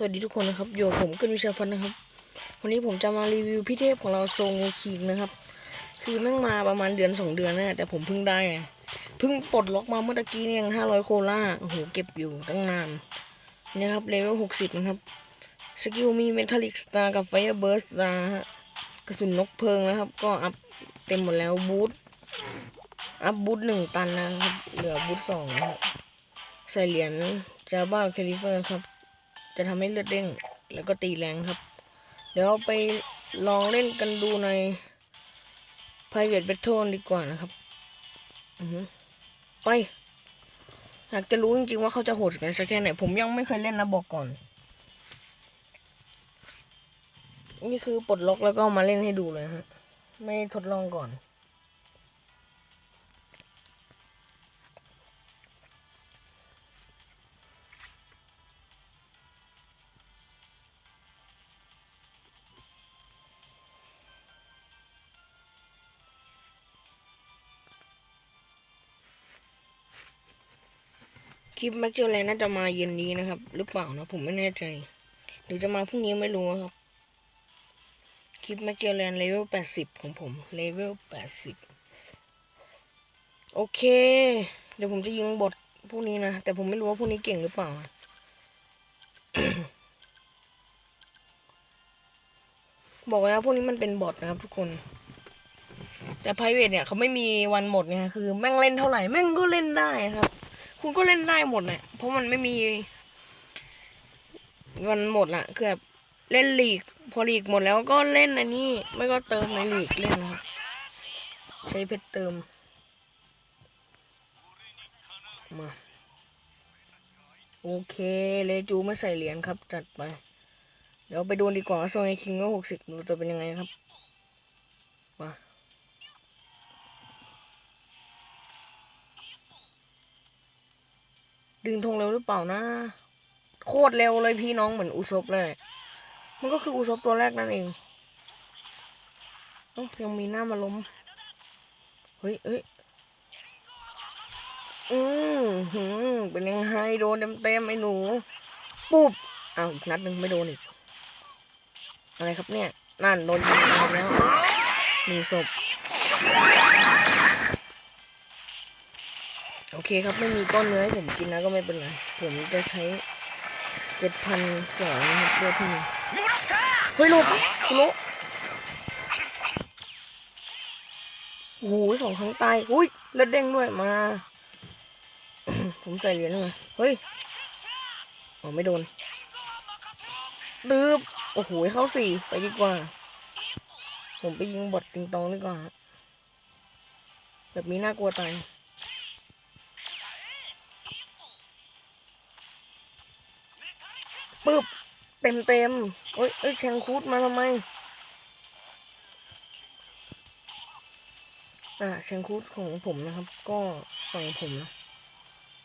สวัสดีทุกคนนะครับอยู่ผมเกินวิชาพันธ์นะครับ วันนี้ผมจะมารีวิวพี่เทพของเราทรงเอคิงนะครับ คือแม่งมาประมาณเดือนสองเดือนนะแต่ผมเพิ่งได้เพิ่งปลดล็อกมาเมื่อตะกี้เนี่ยห้าร้อยโคล่าโอ้โหเก็บอยู่ตั้งนานเนี่ยครับเลเวลหกสิบนะครับสกิลมีเมทัลลิกสตาร์กับไฟเบอร์สตาร์กระสุนนกเพลิงนะครับ ก็อัพเต็มหมดแล้วบูทอัพบูทหนึ่งตันนะครับเหลือบูทสองใส่เหรียญจาบ้าแคลิเฟอร์ครับ จะทำให้เลือดเด้ง แล้วก็ตีแรงครับ เดี๋ยวไปลองเล่นกันดูใน private battle ดีกว่านะครับไป อยากจะรู้จริงๆว่าเขาจะโหดกันสักแค่ไหน ผมยังไม่เคยเล่นนะบอกก่อน นี่คือปลดล็อกแล้วก็มาเล่นให้ดูเลยฮะ ไม่ทดลองก่อน คลิปแม็กเจอร์แลนน่าจะมาเย็นนี้นะครับ หรือเปล่านะผมไม่แน่ใจ หรือจะมาพรุ่งนี้ไม่รู้ครับ คลิปแม็กเจอร์แลนเลเวลแปดสิบของผมเลเวลแปดสิบโอเค เดี๋ยวผมจะยิงบทพวกนี้นะ แต่ผมไม่รู้ว่าพวกนี้เก่งหรือเปล่าบอกไว้ว่าพวกนี้มันเป็นบอทนะครับทุกคน แต่ไพรเวทเนี่ยเขาไม่มีวันหมดไงคือ แม่งเล่นเท่าไหร่ แม่งก็เล่นได้ครับ คุณก็เล่นได้หมดแหละเพราะมันไม่มีวันหมดละคือแบบเล่นลีก พอลีกหมดแล้วก็เล่นอันนี้ ไม่ก็เติมในลีกเล่นนะครับใช้เพชรเติมมาโอเค เลจูไม่ใส่เหรียญครับ จัดไป เดี๋ยวไปดูดีกว่าโซนไอคิงก็หกสิบดูจะเป็นยังไงครับ ดึงธงเร็วหรือเปล่านะ โคตรเร็วเลยพี่น้องเหมือนอุซบเลย มันก็คืออุซบตัวแรกนั่นเองเอายังมีหน้ามาล้ม เฮ้ยเฮ้ยอืมหืมเป็นยังไงโดนเต็มเต็มๆไอ้หนู ปุ๊บเอาอีกนัดหนึ่งไม่โดนอีก อะไรครับเนี่ย นั่นโดนยิงตายแล้วหนึ่งศพ โอเคครับไม่มีก้อนเนื้อให้ผมกินนะก็ไม่เป็นไร ผมจะใช้เจ็ดพันสองนะครับด้วยที่นี่เฮ้ยหลบคุณโลโอ้โหสองครั้งตายอุ้ยเลือดเด้งด้วยมา ผมใส่เหรียญเลยเฮ้ยอ๋อไม่โดนดืบโอ้โหเข้าสี่ไปดีกว่า ผมไปยิงบอดติงตองดีกว่า แบบนี้น่ากลัวตาย ปึ๊บเต็มเต็มเอ้ยเอ้ยแชงคูดมาทำไม อ่าแชงคูดของผมนะครับ ก็ฝั่งผมนะ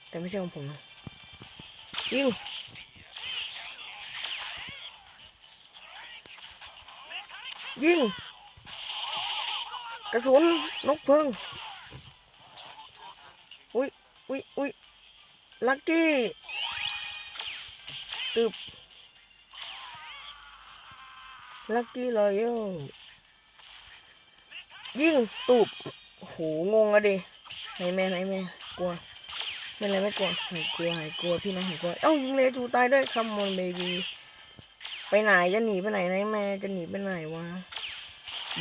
แต่ไม่ใช่ของผมนะยิงยิง กระสุนนกเพิงอุ้ยอุ้ยอุ้ยลักกี้ ตึบลักกี้รอยัลยิงตูบโอ้โหงงอะดิไหนแม่ไหนแม่กลัวไม่อะไรไม่กลัวหายกลัวหายกลัวพี่น้องหายกลัวเอ้ายิงเลจูตายด้วยคัมมอนเบบีไปไหนจะหนีไปไหนไหนแม่จะหนีไปไหนวะ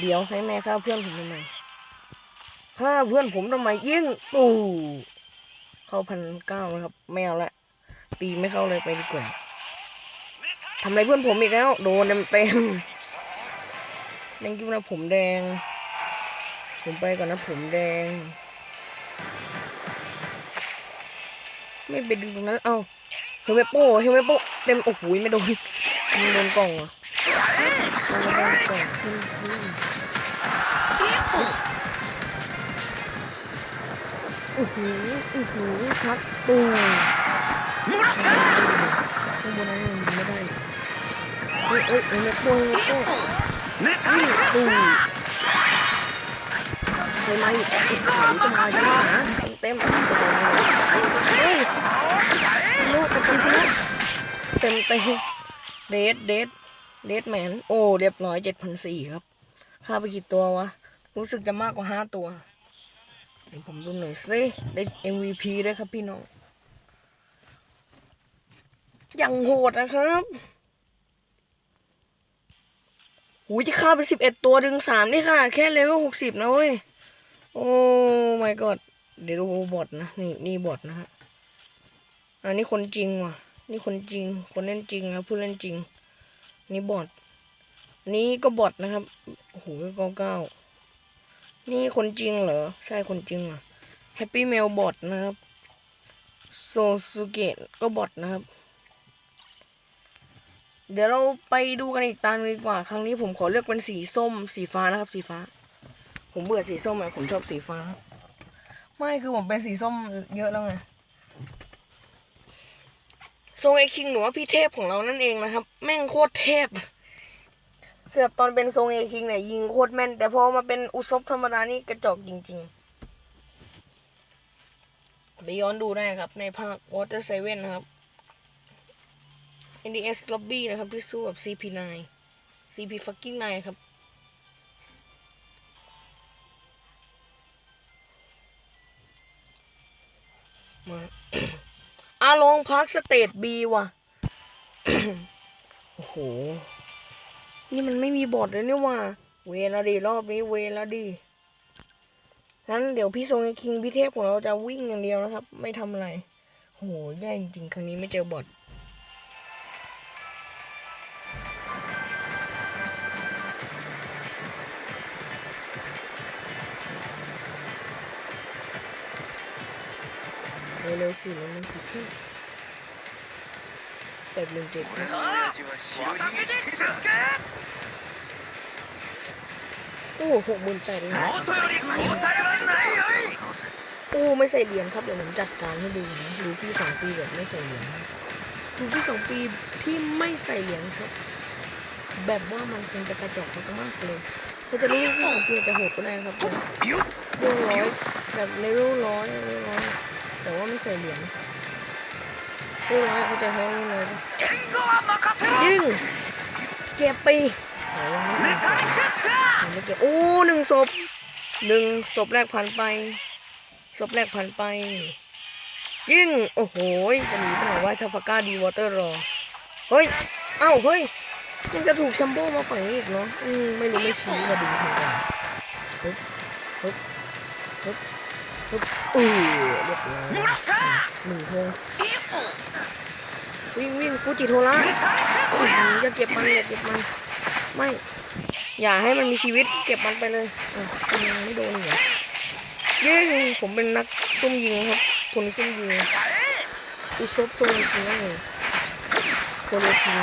เดี๋ยวไหนแม่ฆ่าเพื่อนผมทำไมฆ่าเพื่อนผมทำไมยิงตูเข้าพันเก้านะครับไม่เอาละตีไม่เข้าเลยไปดีกว่า ทำอะไรเพื่อนผมอีกแล้ว โดนเต็มๆยังคิดว่าผมแดง ผมไปก่อนนะผมแดง ไม่ไปดึงตรงนั้น เอาเฮลเมโป้เฮลเมโป้เต็ม โอ้โหไม่โดนยิงโดนกล่องอะโดนกล่องยิงยิงอื้อหืออื้อหือชักตูข้างบนนั้นไม่ได้ เลยเอ้ยเอ้ยเฮลเมโป้เฮลเมโป้ยิงตูใครมาอีกโอ้โหจะมาจะมาหาเต็มเฮ้ยลูกเต็มเต็มเต็มเต็มเดดเดดเดดแมนโอ้เรียบร้อยเจ็ดพันสี่ครับค่าไปกี่ตัววะ รู้สึกจะมากกว่าห้าตัวเดี๋ยวผมดูหน่อยสิได้ MVP ด้วยครับพี่น้องย่างโหดนะครับ หูจะฆ่าไปสิบเอ็ดตัวดึงสามนี่ค่ะแค่เลเวลหกสิบนะเว้ย โอ้ my god เดี๋ยวดูบอทนะ นี่นี่บอทนะฮะ อันนี้คนจริงว่ะ นี่คนจริง คนเล่นจริงนะผู้เล่นจริง นี่บอทนนี้ก็บอทนะครับ โอ้โหเก้าเก้านี่คนจริงเหรอ ใช่คนจริงอะ Happy Mail บอทนะครับ โซซูเกะก็บอทนะครับ เดี๋ยวเราไปดูกันอีกตาหนึ่งดีกว่า ครั้งนี้ผมขอเลือกเป็นสีส้ม สีฟ้านะครับ สีฟ้า ผมเบื่อสีส้มอะผมชอบสีฟ้า ไม่คือผมเป็นสีส้มเยอะแล้วไงทรงไอคิงหนูว่าพี่เทพของเรานั่นเองนะครับ แม่งโคตรเทพเกือบตอนเป็นทรงไอคิงเนี่ยยิงโคตรแม่น แต่พอมาเป็นอุซบธรรมดานี่กระจอกจริงๆไปย้อนดูได้ครับในภาค Water Seven นะครับ NDS Lobby นะครับ ที่สู้กับ CP9 CP fucking 9ครับมาอาลงพักสเตทบีว่ะ โอ้โห นี่มันไม่มีบอดเลยนี่ว่ะเวละดีรอบนี้เวละดีงั้นเดี๋ยวพี่ทรงไอ้คิงพี่เทพของเราจะวิ่งอย่างเดียวนะครับ ไม่ทำอะไร โห แย่จริงๆ ครั้งนี้ไม่เจอบอด เร็วสิเร็วสิขึ้นแปดหนึ่งเจ็ดโอ้หกหมื่นแปดเลยโอ้ไม่ใส่เหรียญครับเดี๋ยวผมจัดการให้ดูนะลูฟี่สองปีแบบไม่ใส่เหรียญลูฟี่สองปีที่ไม่ใส่เหรียญครับ แบบว่ามันคงจะกระจกมากเลยเขาจะรู้ลูฟี่สองปีจะโหดก็ได้ครับเดี๋ยวร้อยแบบเลเวลร้อยเลเวลร้อย แต่ว่าไม่ใส่เหรียญเรียบร้อยเขาใจเขาเรียบร้อยยิงเก็บปยังไม่เก็บไม่เก็บโอ้หนึ่งศพหนึ่งศพแรกผ่านไปศพแรกผ่านไป ยิ่งโอ้โหจะหนีไปไหนว่าทาฟาก้าดีวอเตอร์รอเฮ้ยเอ้าเฮ้ยยังจะถูกแชมโบมาฝั่งนี้อีกเนาะอืมไม่รู้ไม่ชี้มาดึงทางกันฮึบฮึบฮึบ ปึ๊บอือเรียบร้อยหนึ่งทงวิ่งวิ่งฟูจิโทระอย่าเก็บมันอย่าเก็บมัน ไม่ อย่าให้มันมีชีวิตเก็บมันไปเลยอะไม่โดนเหรอยิงผมเป็นนักซุ่มยิงครับทุนซุ่มยิงอุซบโซนคิงนั่เลยโคเรคิง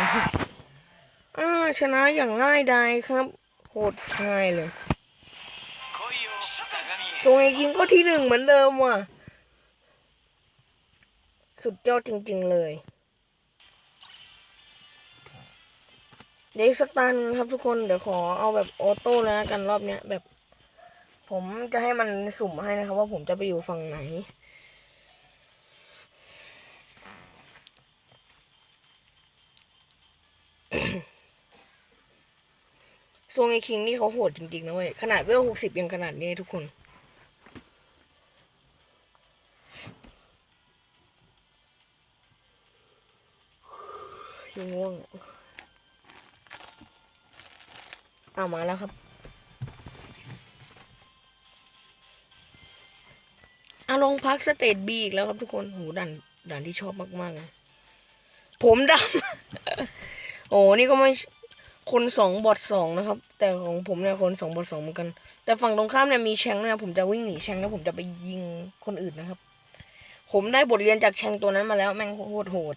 อ่าชนะอย่างง่ายดายครับโคตรง่ายเลย 高โซนคิงก็ที่หนึ่งเหมือนเดิมว่ะ สุดยอดจริง ๆ เลย เด็กสักตาหนครับทุกคนเดี๋ยวขอเอาแบบออโต้แล้วกันรอบเนี้ยแบบ ผมจะให้มันสุ่มให้นะครับ ว่าผมจะไปอยู่ฝั่งไหนโซงไอคิงนี่เขาโหดจริงๆนะเว้ย ขนาดเวลหกสิบยังขนาดนี้ทุกคน ยังง่วงเอามาแล้วครับอาลงพักสเตทบีอีกแล้วครับทุกคนโหด่านด่านที่ชอบมากๆเลยผมดำ โอ้นี่ก็ไม่คนสองบอทสองนะครับ แต่ของผมเนี่ยคนสองบอทสองเหมือนกัน แต่ฝั่งตรงข้ามเนี่ยมีแชงนะผมจะวิ่งหนีแชงแล้วผมจะไปยิงคนอื่นนะครับ ผมได้บทเรียนจากแชงตัวนั้นมาแล้วแม่งโคตรโหด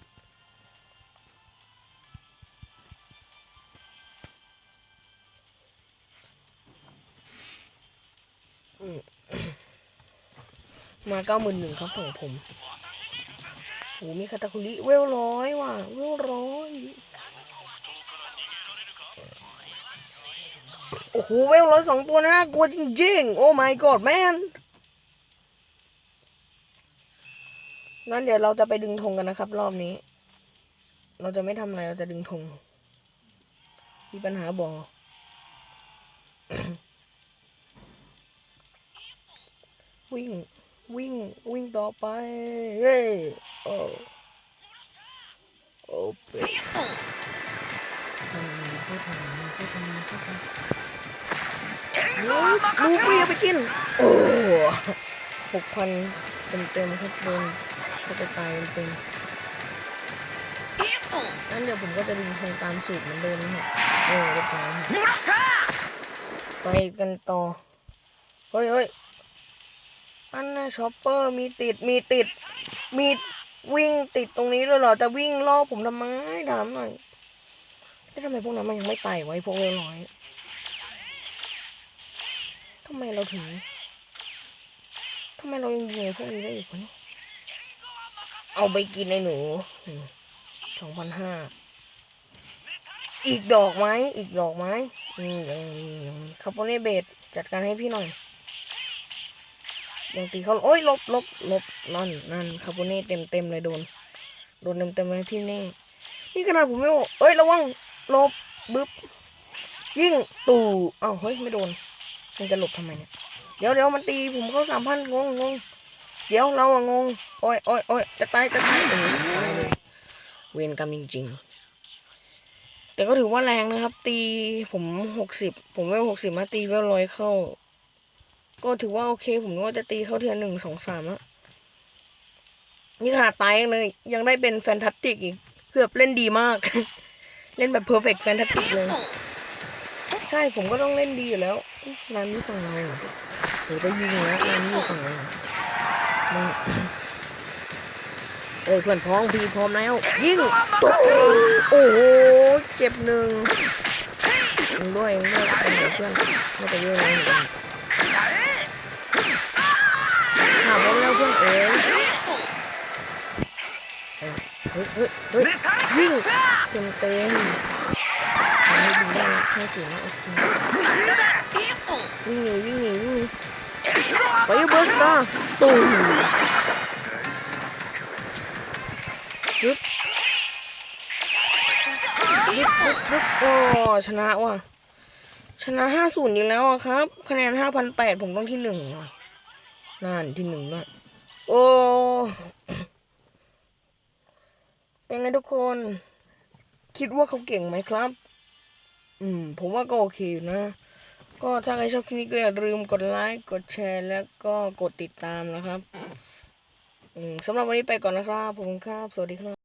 มาเก้าหมื่นหนึ่งครับฝั่งผมโอ้มีคาตาคุริเวลร้อยว่ะเวลร้อยโอ้โหเวลร้อยสองตัวนะน่ากลัวจริงๆ โอ้ my god man งั้นเดี๋ยวเราจะไปดึงธงกันนะครับ รอบนี้ เราจะไม่ทำอะไร เราจะดึงธงมีปัญหาบ่วิ่ง วิ่งวิ่งต่อไป เฮ้ยโอ้โอ้เป็นมันสู้ทดูดูวิาลูฟี่เอาไปกิน โอ้หกพันเต็มเต็มครับโดนก็ไปตายเต็มนั่นเดี๋ยวผมก็จะดึงคงตามสูตรเหมือนเดิมนะครับโอ้เรียบร้อยไปกันต่อ เฮ้ยเฮ้ย อันน่ะช็อปเปอร์มีติดมีติด มีวิ่งติดตรงนี้เลยเหรอจะวิ่งล่อผมทำไมถามหน่อยแล้วทำไมพวกนั้นมันยังไม่ไต่ไว้พวกเรร้อยทำไมเราถึงทำไมเรายังยิงพวกนี้ได้อีกวะเนี่ยเอาไปกินไอ้หนูสองพันห้าอีกดอกไหมอีกดอกไหมอืมยังมียังคาร์บอเนเบตจัดการให้พี่หน่อย ยังตีเขาโอ้ยลบลบลบนั่นนั่นคาร์บอเนเต็มเต็มเลยโดน โดนเต็มเต็มเลยพี่เน่ นี่ขนาดผมไม่โอ้เอ้ยระวังลบบึ๊บยิ่งตู่อ้าวเฮ้ยไม่โดน มันจะหลบทำไมเนี่ย เดี๋ยวเดี๋ยวมันตีผมเข้าสามพันงงงงเดี๋ยวเราอะงง โอ้ยโอ้ยโอ้ยจะตายจะตายเออตายเลยเวรกรรมจริง ๆ แต่ก็ถือว่าแรงนะครับ ตีผมหกสิบผมเวลหกสิบมาตีเวลร้อยเข้า ก็ถือว่าโอเค ผมกว่าจะตีเข้าเทียหนึ่งสองสามแล้วนี่ขนาดตายยังเลยยังได้เป็นแฟนตาสติกอีกเกือบเล่นดีมาก เล่นแบบเพอร์เฟกต์แฟนตาสติกเลย ใช่ผมก็ต้องเล่นดีอยู่แล้วอุ๊ยร้านนี้ฝั่งเราเหรอโหจะยิงแล้วร้านนี้อยู่ฝั่งเราม่เอ้ยเพื่อนพ้องพีพร้อมแล้ว ยิงตู้โอ้โหเก็บหนึ่งด้วยเองด้วยเป็นเพื่อนไม่จะเยอะเลย เหมือมแล้วเพื่อนเอ๋ยเฮ้ยเฮ้ยเฮ้ยยิงเต็มเต็มอันนี้ดึงได้ละแค่สูงโอเควิ่งหนีวิ่งหนีวิ่งหนีไฟเบอร์สตาร์ตูมยึดยึดยึดยึดโอ้ชนะว่ะชนะห้าศูนย์อีกแล้วครับ คะแนนห้าพันแปดผมต้องที่หนึ่งว่ะ นั่นที่หนึ่งด้วยโอ้ เป็นไงทุกคน คิดว่าเขาเก่งไหมครับ อืม ผมว่าก็โอเคอยู่นะ ก็ถ้าใครชอบคลิปนี้ก็อย่าลืมกดไลค์ กดแชร์ แล้วก็กดติดตามนะครับ อืมสำหรับวันนี้ไปก่อนนะครับ ผมครับ สวัสดีครับ